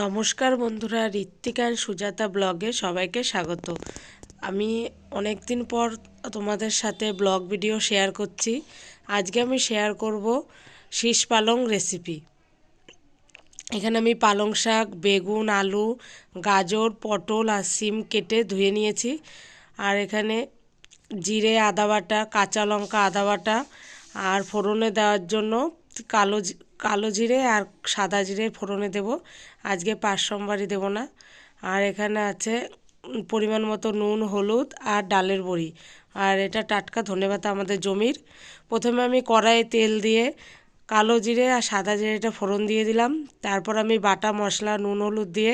নমস্কার বন্ধুরা, ঋত্বিকা and সুজাতা ব্লগে সবাইকে স্বাগত। আমি অনেক দিন পর তোমাদের সাথে ব্লগ ভিডিও শেয়ার করছি। আজকে আমি শেয়ার করব শীষ পালং রেসিপি এখানে আমি পালং শাক, বেগুন, আলু, গাজর, পটল আর সিম কেটে ধুয়ে নিয়েছি। আর এখানে জিরে আদা বাটা, কাঁচা লঙ্কা আদা বাটা আর ফোড়নে দেওয়ার জন্য কালো কালো জিরে আর সাদা জিরে ফোড়নে দেব। আজকে পাঁচ সোমবারই দেবো না। আর এখানে আছে পরিমাণ মতো নুন, হলুদ আর ডালের বড়ি। আর এটা টাটকা ধনেপাতা আমাদের জমির। প্রথমে আমি কড়াইয়ে তেল দিয়ে কালো জিরে আর সাদা জিরেটা ফোড়ন দিয়ে দিলাম। তারপর আমি বাটা মশলা, নুন, হলুদ দিয়ে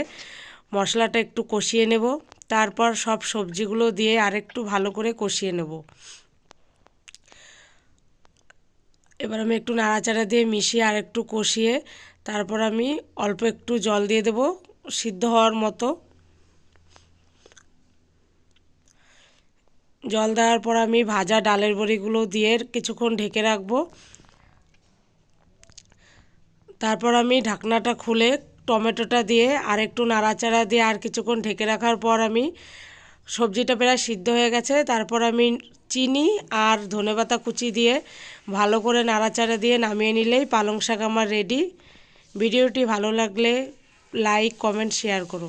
মশলাটা একটু কষিয়ে নেব। তারপর সব সবজিগুলো দিয়ে আরেকটু ভালো করে কষিয়ে নেব। এবার আমি একটু নাড়াচাড়া দিয়ে মিশিয়ে আর একটু কষিয়ে তারপর আমি অল্প একটু জল দিয়ে দেব সিদ্ধ হওয়ার মতো। জল দেওয়ার পর আমি ভাজা ডালের বড়িগুলো দিয়ে কিছুক্ষণ ঢেকে রাখব। তারপর আমি ঢাকনাটা খুলে টমেটোটা দিয়ে আর একটু নাড়াচাড়া দিয়ে আর কিছুক্ষণ ঢেকে রাখার পর আমি সবজিটা প্রায় সিদ্ধ হয়ে গেছে। তারপর আমি চিনি আর ধনেপাতা কুচি দিয়ে ভালো করে নাড়াচাড়া দিয়ে নামিয়ে নিলেই পালং শাক আমার রেডি ভিডিওটি ভালো লাগলে লাইক কমেন্ট শেয়ার করো।